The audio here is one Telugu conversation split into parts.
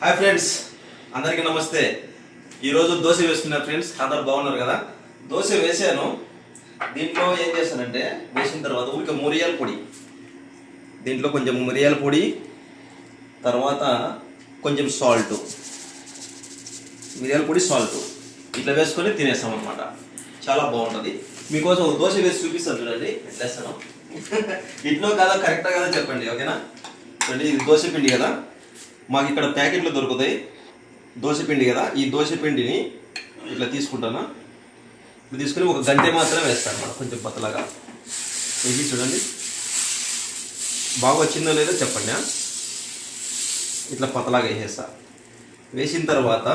హాయ్ ఫ్రెండ్స్ అందరికీ నమస్తే. ఈరోజు దోశ వేస్తున్నారు ఫ్రెండ్స్ అందరు బాగున్నారు కదా? దోశ వేసాను దీంట్లో ఏం చేస్తానంటే వేసిన తర్వాత ఊరికే మురియాల పొడి. దీంట్లో కొంచెం మిరియాల పొడి తర్వాత కొంచెం సాల్ట్. మిరియాల పొడి సాల్ట్. ఇట్లా వేసుకొని తినేస్తాం అనమాట చాలా బాగుంటుంది. మీకోసం ఒక దోశ వేసి చూపిస్తాను చూడండి. ఎట్లా వేస్తాను. ఇట్లో కాదా కరెక్టా కదా చెప్పండి ఓకేనా? చూడండి ఇది దోశ పిండి కదా? మాకు ఇక్కడ ప్యాకెట్లు దొరుకుతాయి. దోశ పిండి కదా ఈ దోశ పిండిని ఇట్లా తీసుకుంటాను? ఇట్లా తీసుకుని ఒక గంట మాత్రమే వేస్తాను మనం కొంచెం పతలాగా. వేసి చూడండి. బాగా వచ్చిందో లేదో చెప్పండి ఇట్లా పతలాగా వేసేస్తా. వేసిన తర్వాత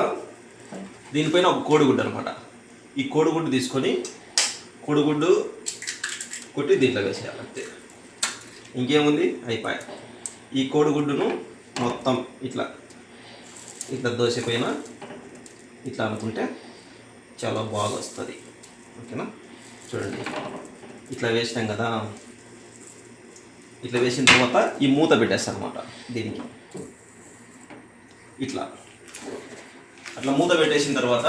దీనిపైన ఒక కోడిగుడ్డు అనమాట ఈ కోడిగుడ్డు తీసుకొని కోడిగుడ్డు కొట్టి దీంట్లో వేసేయాలి అంతే. ఇంకేముంది? అయిపోయాయి. ఈ కోడిగుడ్డును మొత్తం ఇట్లా ఇట్లా దోశ పైన ఇట్లా అనుకుంటే చాలా బాగా వస్తుంది ఓకేనా? చూడండి. ఇట్లా వేసినాం కదా. ఇట్లా వేసిన తర్వాత ఈ మూత పెట్టేస్తాను అనమాట దీనికి. ఇట్లా. అట్లా మూత పెట్టేసిన తర్వాత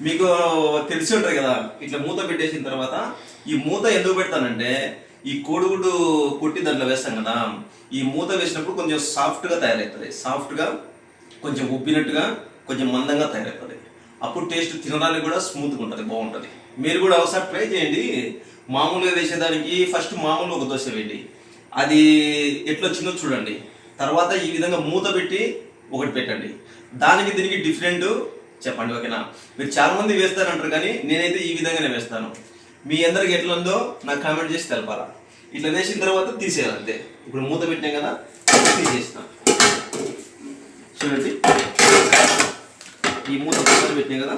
మీకు తెలిసి ఉంటుంది కదా ఇట్లా మూత పెట్టేసిన తర్వాత ఈ మూత ఎందుకు పెడతానంటే ఈ కోడిగుడ్డు కొట్టి దాంట్లో వేస్తాం కదా ఈ మూత వేసినప్పుడు కొంచెం సాఫ్ట్గా తయారవుతుంది. సాఫ్ట్గా కొంచెం ఉబ్బినట్టుగా కొంచెం మందంగా తయారవుతుంది. అప్పుడు టేస్ట్ తినడానికి కూడా స్మూత్గా ఉంటుంది బాగుంటుంది. మీరు కూడా ఒకసారి ట్రై చేయండి. మామూలుగా వేసేదానికి ఫస్ట్ మామూలు ఒక దోశ వేయండి. అది ఎట్లా వచ్చిందో చూడండి. తర్వాత ఈ విధంగా మూత పెట్టి ఒకటి పెట్టండి. దానికి దీనికి డిఫరెంట్ చెప్పండి ఓకేనా? మీరు చాలామంది వేస్తారంటారు కానీ నేనైతే ఈ విధంగానే వేస్తాను. మీ అందరికి ఎట్లా ఉందో నాకు కామెంట్ చేసి తెలపాలా? ఇట్లా వేసిన తర్వాత తీసేయాలి అంతే. ఇప్పుడు మూత పెట్టాం కదా తీసేస్తాం చూడండి. ఈ మూత పక్కన పెట్టాం కదా.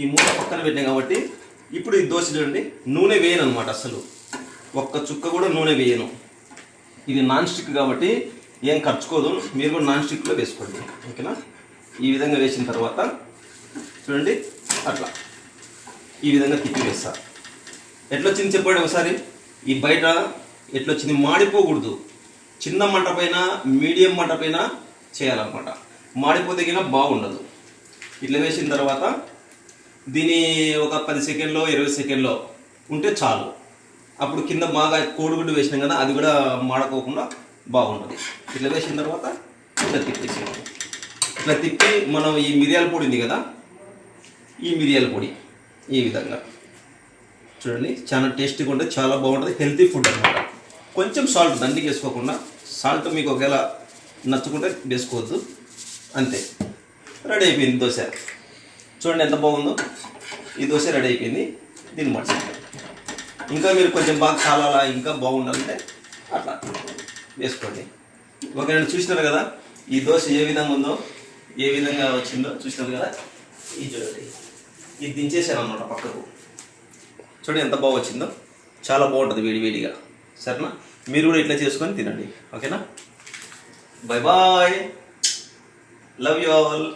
ఈ మూత పక్కన పెట్టాం కాబట్టి ఇప్పుడు ఈ దోశ చూడండి. నూనె వేయను అనమాట అసలు ఒక్క చుక్క కూడా నూనె వేయను. ఇది నాన్ స్టిక్ కాబట్టి ఏం ఖర్చుకోదు. మీరు కూడా నాన్ స్టిక్లో వేసుకోండి. ఓకేనా? ఈ విధంగా వేసిన తర్వాత చూడండి. అట్లా. ఈ విధంగా తిప్పి వేస్తా ఎట్లొచ్చింది చెప్పండి ఒకసారి? ఈ బయట ఎట్లొచ్చింది? మాడిపోకూడదు. చిన్న మంట పైన మీడియం మంట పైన చేయాలన్నమాట. మాడిపోతే కింద బాగుండదు. ఇట్లా వేసిన తర్వాత దీని ఒక పది సెకండ్లో ఇరవై సెకండ్లో ఉంటే చాలు. అప్పుడు కింద బాగా కోడిగుడ్డు వేసినాం కదా అది కూడా మాడకోకుండా బాగుంటుంది. ఇట్లా వేసిన తర్వాత ఇట్లా తిప్పేసి ఇట్లా తిప్పి మనం ఈ మిరియాల పొడి ఉంది కదా ఈ మిరియాల పొడి. ఈ విధంగా. చూడండి చాలా టేస్టీగా ఉంటుంది చాలా బాగుంటుంది. హెల్తీ ఫుడ్ అనమాట కొంచెం సాల్ట్ దండికి వేసుకోకుండా సాల్ట్ మీకు ఒకవేళ నచ్చుకుంటే వేసుకోవద్దు. అంతే. రెడీ అయిపోయింది దోశ. చూడండి ఎంత బాగుందో. ఈ దోశ రెడీ అయిపోయింది. దీన్ని మర్చిపోయింది ఇంకా మీరు కొంచెం బాగా కాలాలా ఇంకా బాగుండాలంటే అట్లా వేసుకోండి. ఒక నేను చూసినారు కదా ఈ దోశ ఏ విధంగా ఉందో ఏ విధంగా వచ్చిందో చూసినారు కదా ఇది చూడండి. ఇది దించేసాను అనమాట పక్కకు. చూడండి ఎంత బాగా వచ్చిందో. చాలా బాగుంటుంది వేడి వేడిగా. సరేనా? మీరు కూడా ఇట్లా చేసుకొని తినండి. ఓకేనా? Bye bye love you all